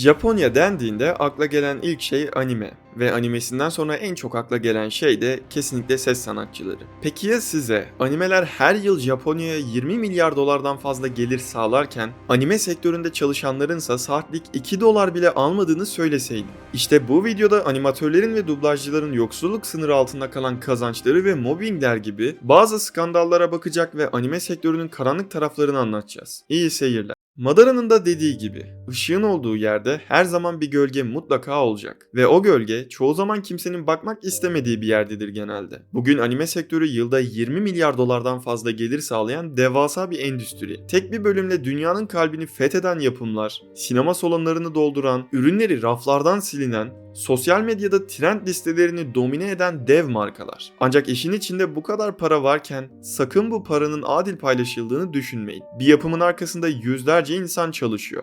Japonya dendiğinde akla gelen ilk şey anime ve animesinden sonra en çok akla gelen şey de kesinlikle ses sanatçıları. Peki ya size animeler her yıl Japonya'ya 20 milyar dolardan fazla gelir sağlarken anime sektöründe çalışanlarınsa saatlik 2 dolar bile almadığını söyleseydim? İşte bu videoda animatörlerin ve dublajcıların yoksulluk sınırı altında kalan kazançları ve mobbingler gibi bazı skandallara bakacak ve anime sektörünün karanlık taraflarını anlatacağız. İyi seyirler. Madara'nın da dediği gibi, ışığın olduğu yerde her zaman bir gölge mutlaka olacak. Ve o gölge çoğu zaman kimsenin bakmak istemediği bir yerdedir genelde. Bugün anime sektörü yılda 20 milyar dolardan fazla gelir sağlayan devasa bir endüstri. Tek bir bölümle dünyanın kalbini fetheden yapımlar, sinema salonlarını dolduran, ürünleri raflardan silinen, sosyal medyada trend listelerini domine eden dev markalar. Ancak işin içinde bu kadar para varken sakın bu paranın adil paylaşıldığını düşünmeyin. Bir yapımın arkasında yüzlerce insan çalışıyor.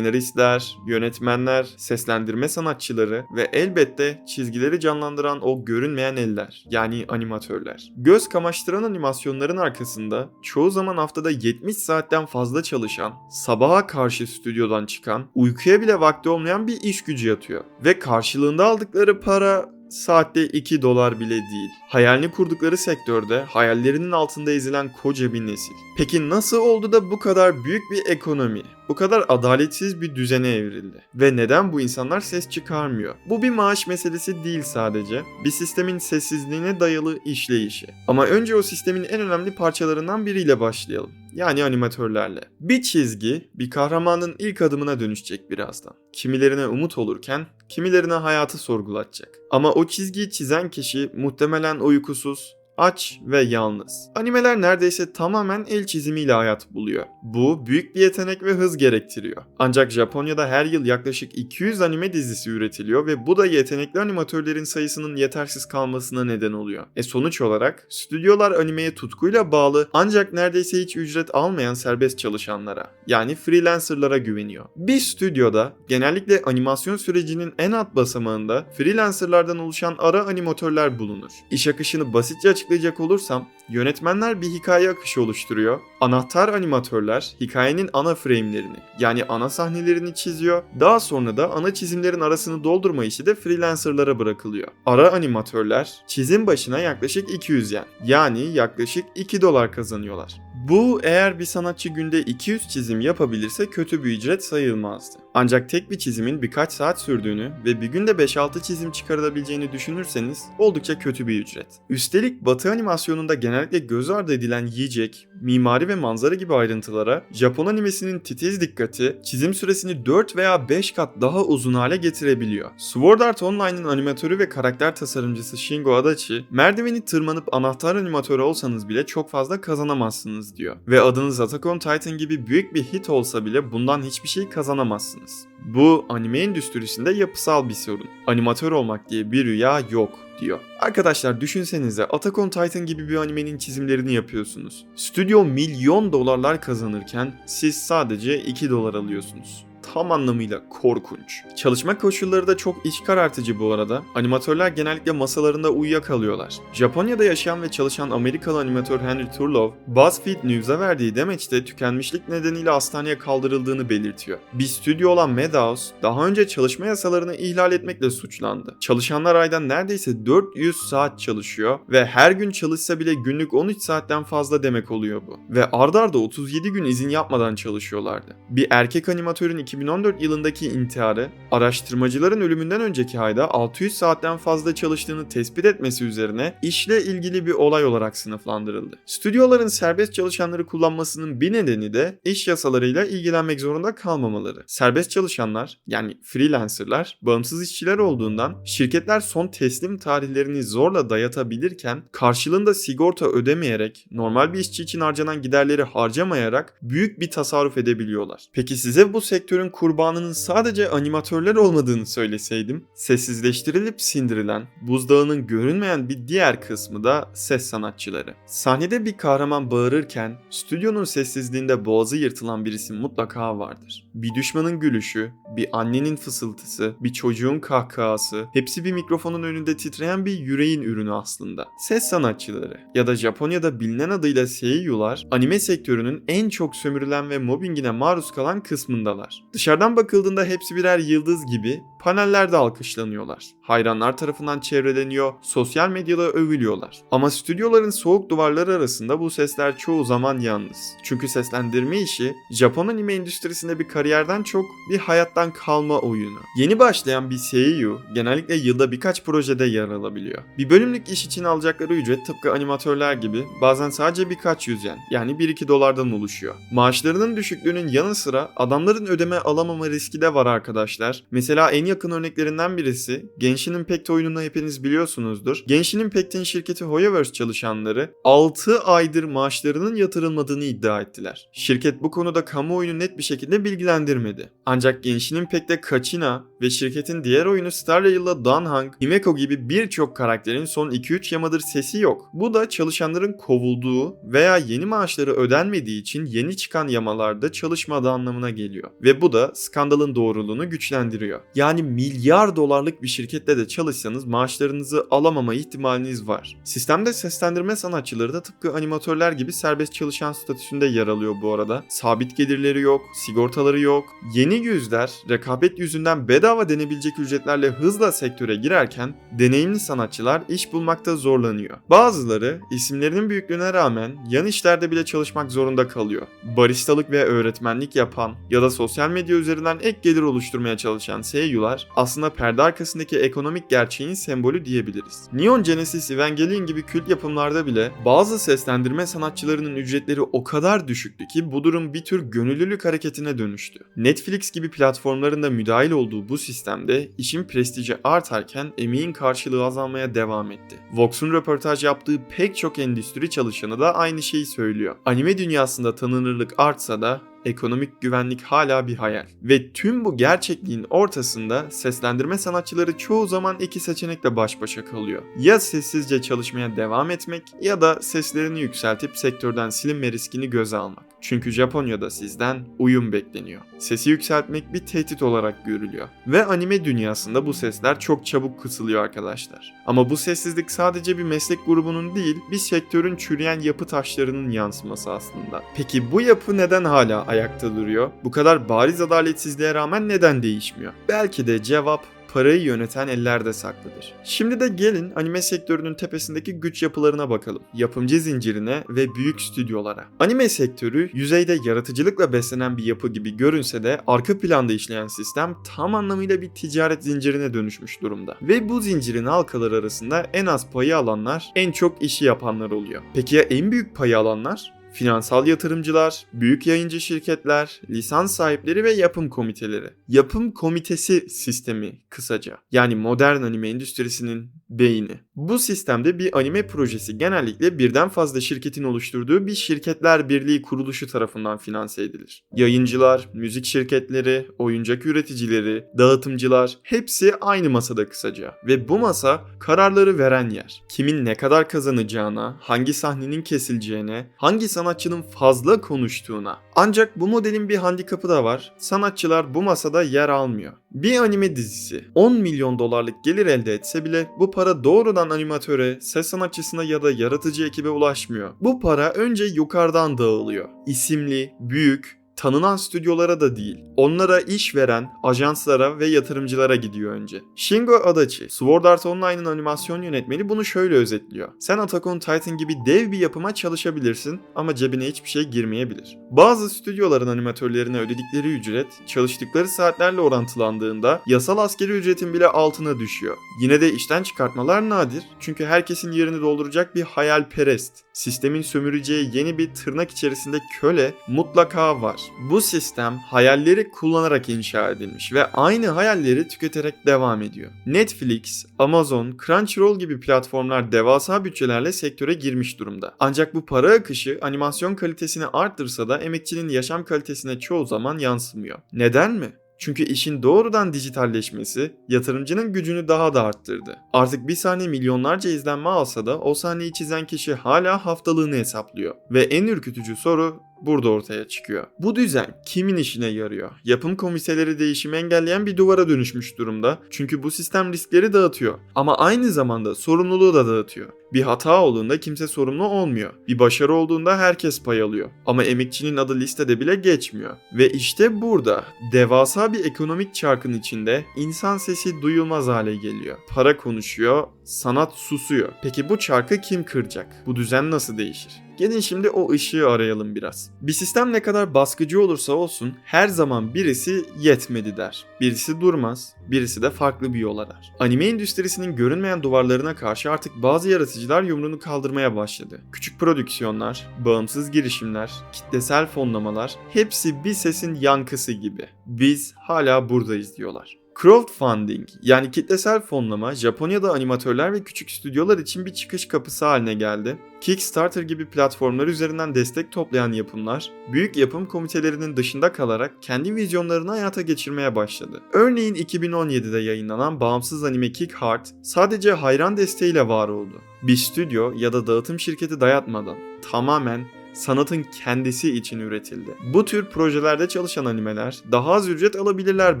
Senaristler, yönetmenler, seslendirme sanatçıları ve elbette çizgileri canlandıran o görünmeyen eller yani animatörler. Göz kamaştıran animasyonların arkasında çoğu zaman haftada 70 saatten fazla çalışan, sabaha karşı stüdyodan çıkan, uykuya bile vakti olmayan bir iş gücü yatıyor. Ve karşılığında aldıkları para saatte 2 dolar bile değil. Hayalini kurdukları sektörde hayallerinin altında ezilen koca bir nesil. Peki nasıl oldu da bu kadar büyük bir ekonomi, bu kadar adaletsiz bir düzene evrildi? Ve neden bu insanlar ses çıkarmıyor? Bu bir maaş meselesi değil sadece. Bir sistemin sessizliğine dayalı işleyişi. Ama önce o sistemin en önemli parçalarından biriyle başlayalım. Yani animatörlerle. Bir çizgi bir kahramanın ilk adımına dönüşecek birazdan. Kimilerine umut olurken kimilerine hayatı sorgulatacak. Ama o çizgiyi çizen kişi muhtemelen uykusuz, aç ve yalnız. Animeler neredeyse tamamen el çizimiyle hayat buluyor. Bu büyük bir yetenek ve hız gerektiriyor. Ancak Japonya'da her yıl yaklaşık 200 anime dizisi üretiliyor ve bu da yetenekli animatörlerin sayısının yetersiz kalmasına neden oluyor. E sonuç olarak stüdyolar animeye tutkuyla bağlı ancak neredeyse hiç ücret almayan serbest çalışanlara yani freelancerlara güveniyor. Bir stüdyoda genellikle animasyon sürecinin en alt basamağında freelancerlardan oluşan ara animatörler bulunur. İş akışını basitçe açıklayacak olursam yönetmenler bir hikaye akışı oluşturuyor. Anahtar animatörler hikayenin ana frame'lerini yani ana sahnelerini çiziyor. Daha sonra da ana çizimlerin arasını doldurma işi de freelancerlara bırakılıyor. Ara animatörler çizim başına yaklaşık 200 yen yani yaklaşık 2 dolar kazanıyorlar. Bu eğer bir sanatçı günde 200 çizim yapabilirse kötü bir ücret sayılmazdı. Ancak tek bir çizimin birkaç saat sürdüğünü ve bir günde 5-6 çizim çıkarılabileceğini düşünürseniz oldukça kötü bir ücret. Üstelik batı animasyonunda genellikle göz ardı edilen yiyecek, mimari ve manzara gibi ayrıntılara Japon animesinin titiz dikkati çizim süresini 4 veya 5 kat daha uzun hale getirebiliyor. Sword Art Online'ın animatörü ve karakter tasarımcısı Shingo Adachi, merdiveni tırmanıp anahtar animatörü olsanız bile çok fazla kazanamazsınız diyor. Ve adınız Attack on Titan gibi büyük bir hit olsa bile bundan hiçbir şey kazanamazsınız. Bu anime endüstrisinde yapısal bir sorun. Animatör olmak diye bir rüya yok diyor. Arkadaşlar düşünsenize Attack on Titan gibi bir animenin çizimlerini yapıyorsunuz. Stüdyo milyon dolarlar kazanırken siz sadece 2 dolar alıyorsunuz tam anlamıyla korkunç. Çalışma koşulları da çok iç karartıcı bu arada. Animatörler genellikle masalarında uyuyakalıyorlar. Japonya'da yaşayan ve çalışan Amerikalı animatör Henry Turlov, BuzzFeed News'a verdiği demeçte tükenmişlik nedeniyle hastaneye kaldırıldığını belirtiyor. Bir stüdyo olan Madhouse, daha önce çalışma yasalarını ihlal etmekle suçlandı. Çalışanlar ayda neredeyse 400 saat çalışıyor ve her gün çalışsa bile günlük 13 saatten fazla demek oluyor bu. Ve ardarda 37 gün izin yapmadan çalışıyorlardı. Bir erkek animatörün 2014 yılındaki intiharı, araştırmacıların ölümünden önceki ayda 600 saatten fazla çalıştığını tespit etmesi üzerine işle ilgili bir olay olarak sınıflandırıldı. Stüdyoların serbest çalışanları kullanmasının bir nedeni de iş yasalarıyla ilgilenmek zorunda kalmamaları. Serbest çalışanlar yani freelancerlar bağımsız işçiler olduğundan şirketler son teslim tarihlerini zorla dayatabilirken karşılığında sigorta ödemeyerek normal bir işçi için harcanan giderleri harcamayarak büyük bir tasarruf edebiliyorlar. Peki size bu sektörün kurbanının sadece animatörler olmadığını söyleseydim, sessizleştirilip sindirilen, buzdağının görünmeyen bir diğer kısmı da ses sanatçıları. Sahnede bir kahraman bağırırken, stüdyonun sessizliğinde boğazı yırtılan birisi mutlaka vardır. Bir düşmanın gülüşü, bir annenin fısıltısı, bir çocuğun kahkahası, hepsi bir mikrofonun önünde titreyen bir yüreğin ürünü aslında. Ses sanatçıları ya da Japonya'da bilinen adıyla seiyular, anime sektörünün en çok sömürülen ve mobbingine maruz kalan kısmındalar. Dışarıdan bakıldığında hepsi birer yıldız gibi panellerde alkışlanıyorlar. Hayranlar tarafından çevreleniyor, sosyal medyada övülüyorlar. Ama stüdyoların soğuk duvarları arasında bu sesler çoğu zaman yalnız. Çünkü seslendirme işi Japon anime endüstrisinde bir kariyerden çok bir hayattan kalma oyunu. Yeni başlayan bir seiyuu genellikle yılda birkaç projede yer alabiliyor. Bir bölümlük iş için alacakları ücret tıpkı animatörler gibi bazen sadece birkaç yüz yen yani 1-2 dolardan oluşuyor. Maaşlarının düşüklüğünün yanı sıra adamların ödeme alamama riski de var arkadaşlar. Mesela en yakın örneklerinden birisi Genshin Impact oyununu hepiniz biliyorsunuzdur. Genshin Impact'in şirketi Hoyoverse çalışanları 6 aydır maaşlarının yatırılmadığını iddia ettiler. Şirket bu konuda kamuoyunu net bir şekilde bilgilendirmedi. Ancak Genshin Impact'te Kachina ve şirketin diğer oyunu Star Rail'la Danhang, Himeko gibi birçok karakterin son 2-3 yamadır sesi yok. Bu da çalışanların kovulduğu veya yeni maaşları ödenmediği için yeni çıkan yamalarda çalışmadığı anlamına geliyor. Ve bu da skandalın doğruluğunu güçlendiriyor. Yani milyar dolarlık bir şirkette de çalışsanız maaşlarınızı alamama ihtimaliniz var. Sistemde seslendirme sanatçıları da tıpkı animatörler gibi serbest çalışan statüsünde yer alıyor bu arada. Sabit gelirleri yok, sigortaları yok. Yeni yüzler rekabet yüzünden bedava denebilecek ücretlerle hızla sektöre girerken deneyimli sanatçılar iş bulmakta zorlanıyor. Bazıları isimlerinin büyüklüğüne rağmen yan işlerde bile çalışmak zorunda kalıyor. Baristalık ve öğretmenlik yapan ya da sosyal medya üzerinden ek gelir oluşturmaya çalışan seiyular aslında perde arkasındaki ekonomik gerçeğin sembolü diyebiliriz. Neon Genesis Evangelion gibi kült yapımlarda bile bazı seslendirme sanatçılarının ücretleri o kadar düşüktü ki bu durum bir tür gönüllülük hareketine dönüştü. Netflix gibi platformların da müdahil olduğu bu sistemde işin prestiji artarken emeğin karşılığı azalmaya devam etti. Vox'un röportaj yaptığı pek çok endüstri çalışanı da aynı şeyi söylüyor. Anime dünyasında tanınırlık artsa da ekonomik güvenlik hala bir hayal. Ve tüm bu gerçekliğin ortasında seslendirme sanatçıları çoğu zaman iki seçenekle baş başa kalıyor. Ya sessizce çalışmaya devam etmek ya da seslerini yükseltip sektörden silinme riskini göze almak. Çünkü Japonya'da sizden uyum bekleniyor. Sesi yükseltmek bir tehdit olarak görülüyor. Ve anime dünyasında bu sesler çok çabuk kısılıyor arkadaşlar. Ama bu sessizlik sadece bir meslek grubunun değil, bir sektörün çürüyen yapı taşlarının yansıması aslında. Peki bu yapı neden hala ayakta duruyor? Bu kadar bariz adaletsizliğe rağmen neden değişmiyor? Belki de cevap parayı yöneten ellerde saklıdır. Şimdi de gelin anime sektörünün tepesindeki güç yapılarına bakalım. Yapımcı zincirine ve büyük stüdyolara. Anime sektörü yüzeyde yaratıcılıkla beslenen bir yapı gibi görünse de arka planda işleyen sistem tam anlamıyla bir ticaret zincirine dönüşmüş durumda. Ve bu zincirin halkaları arasında en az payı alanlar en çok işi yapanlar oluyor. Peki ya en büyük payı alanlar? Finansal yatırımcılar, büyük yayıncı şirketler, lisans sahipleri ve yapım komiteleri. Yapım komitesi sistemi kısaca. Yani modern anime endüstrisinin beyni. Bu sistemde bir anime projesi genellikle birden fazla şirketin oluşturduğu bir şirketler birliği kuruluşu tarafından finanse edilir. Yayıncılar, müzik şirketleri, oyuncak üreticileri, dağıtımcılar hepsi aynı masada kısaca. Ve bu masa kararları veren yer. Kimin ne kadar kazanacağına, hangi sahnenin kesileceğine, hangi sanatçının fazla konuştuğuna. Ancak bu modelin bir handikapı da var. Sanatçılar bu masada yer almıyor. Bir anime dizisi 10 milyon dolarlık gelir elde etse bile bu para doğrudan animatöre, ses sanatçısına ya da yaratıcı ekibe ulaşmıyor. Bu para önce yukarıdan dağılıyor. İsimli, büyük, tanınan stüdyolara da değil. Onlara iş veren ajanslara ve yatırımcılara gidiyor önce. Shingo Adachi, Sword Art Online'ın animasyon yönetmeni bunu şöyle özetliyor. Sen Attack on Titan gibi dev bir yapıma çalışabilirsin ama cebine hiçbir şey girmeyebilir. Bazı stüdyoların animatörlerine ödedikleri ücret çalıştıkları saatlerle orantılandığında yasal askeri ücretin bile altına düşüyor. Yine de işten çıkartmalar nadir çünkü herkesin yerini dolduracak bir hayalperest. Sistemin sömüreceği yeni bir tırnak içerisinde köle mutlaka var. Bu sistem hayalleri kullanarak inşa edilmiş ve aynı hayalleri tüketerek devam ediyor. Netflix, Amazon, Crunchyroll gibi platformlar devasa bütçelerle sektöre girmiş durumda. Ancak bu para akışı animasyon kalitesini arttırsa da emekçinin yaşam kalitesine çoğu zaman yansımıyor. Neden mi? Çünkü işin doğrudan dijitalleşmesi yatırımcının gücünü daha da arttırdı. Artık bir sahne milyonlarca izlenme alsa da o sahneyi çizen kişi hala haftalığını hesaplıyor. Ve en ürkütücü soru burada ortaya çıkıyor. Bu düzen kimin işine yarıyor? Yapım komiseleri değişimi engelleyen bir duvara dönüşmüş durumda. Çünkü bu sistem riskleri dağıtıyor. Ama aynı zamanda sorumluluğu da dağıtıyor. Bir hata olduğunda kimse sorumlu olmuyor. Bir başarı olduğunda herkes pay alıyor. Ama emekçinin adı listede bile geçmiyor. Ve işte burada devasa bir ekonomik çarkın içinde insan sesi duyulmaz hale geliyor. Para konuşuyor, sanat susuyor. Peki bu çarkı kim kıracak? Bu düzen nasıl değişir? Gelin şimdi o ışığı arayalım biraz. Bir sistem ne kadar baskıcı olursa olsun her zaman birisi yetmedi der. Birisi durmaz, birisi de farklı bir yol arar. Anime endüstrisinin görünmeyen duvarlarına karşı artık bazı yaratıcılar yumruğunu kaldırmaya başladı. Küçük prodüksiyonlar, bağımsız girişimler, kitlesel fonlamalar hepsi bir sesin yankısı gibi. Biz hala buradayız diyorlar. Crowdfunding yani kitlesel fonlama Japonya'da animatörler ve küçük stüdyolar için bir çıkış kapısı haline geldi. Kickstarter gibi platformlar üzerinden destek toplayan yapımlar, büyük yapım komitelerinin dışında kalarak kendi vizyonlarını hayata geçirmeye başladı. Örneğin 2017'de yayınlanan bağımsız anime Kick Heart sadece hayran desteğiyle var oldu. Bir stüdyo ya da dağıtım şirketi dayatmadan tamamen sanatın kendisi için üretildi. Bu tür projelerde çalışan animeler daha az ücret alabilirler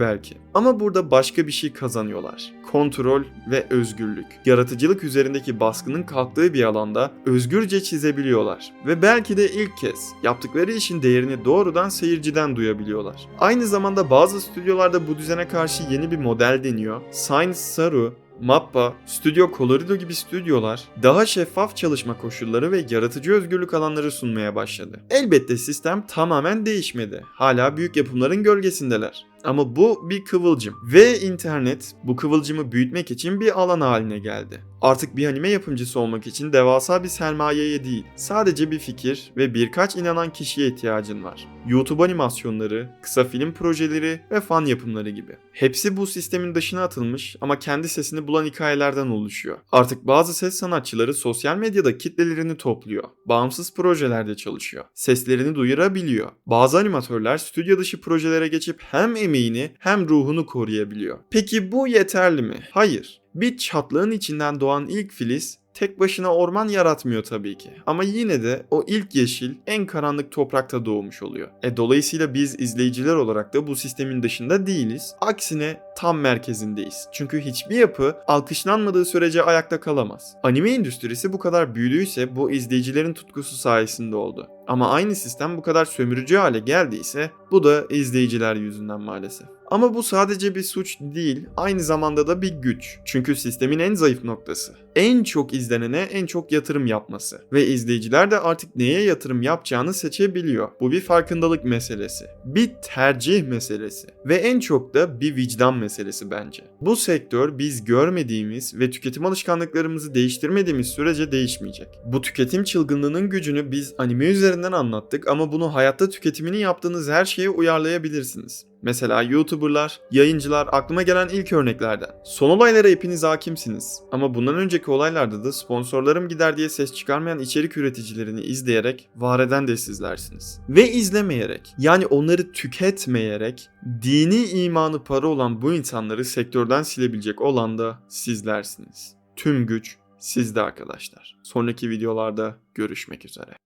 belki. Ama burada başka bir şey kazanıyorlar. Kontrol ve özgürlük. Yaratıcılık üzerindeki baskının kalktığı bir alanda özgürce çizebiliyorlar. Ve belki de ilk kez yaptıkları işin değerini doğrudan seyirciden duyabiliyorlar. Aynı zamanda bazı stüdyolarda bu düzene karşı yeni bir model deniyor. Science Saru Mappa, Studio Colorido gibi stüdyolar daha şeffaf çalışma koşulları ve yaratıcı özgürlük alanları sunmaya başladı. Elbette sistem tamamen değişmedi. Hala büyük yapımların gölgesindeler. Ama bu bir kıvılcım ve internet bu kıvılcımı büyütmek için bir alan haline geldi. Artık bir anime yapımcısı olmak için devasa bir sermayeye değil, sadece bir fikir ve birkaç inanan kişiye ihtiyacın var. YouTube animasyonları, kısa film projeleri ve fan yapımları gibi. Hepsi bu sistemin dışına atılmış ama kendi sesini bulan hikayelerden oluşuyor. Artık bazı ses sanatçıları sosyal medyada kitlelerini topluyor. Bağımsız projelerde çalışıyor. Seslerini duyurabiliyor. Bazı animatörler stüdyo dışı projelere geçip hem emeğini hem ruhunu koruyabiliyor. Peki bu yeterli mi? Hayır. Bir çatlığın içinden doğan ilk filiz tek başına orman yaratmıyor tabii ki. Ama yine de o ilk yeşil en karanlık toprakta doğmuş oluyor. E dolayısıyla biz izleyiciler olarak da bu sistemin dışında değiliz. Aksine tam merkezindeyiz. Çünkü hiçbir yapı alkışlanmadığı sürece ayakta kalamaz. Anime endüstrisi bu kadar büyüdüyse bu izleyicilerin tutkusu sayesinde oldu. Ama aynı sistem bu kadar sömürücü hale geldiyse bu da izleyiciler yüzünden maalesef. Ama bu sadece bir suç değil, aynı zamanda da bir güç. Çünkü sistemin en zayıf noktası. En çok izlenene en çok yatırım yapması. Ve izleyiciler de artık neye yatırım yapacağını seçebiliyor. Bu bir farkındalık meselesi. Bir tercih meselesi. Ve en çok da bir vicdan meselesi bence. Bu sektör biz görmediğimiz ve tüketim alışkanlıklarımızı değiştirmediğimiz sürece değişmeyecek. Bu tüketim çılgınlığının gücünü biz anime üzerinden anlattık ama bunu hayatta tüketimini yaptığınız her şeye uyarlayabilirsiniz. Mesela YouTuber'lar, yayıncılar aklıma gelen ilk örneklerden. Son olaylara hepiniz hakimsiniz. Ama bundan önceki olaylarda da sponsorlarım gider diye ses çıkarmayan içerik üreticilerini izleyerek var eden de sizlersiniz. Ve izlemeyerek, yani onları tüketmeyerek dini imanı para olan bu insanları sektörden silebilecek olan da sizlersiniz. Tüm güç sizde arkadaşlar. Sonraki videolarda görüşmek üzere.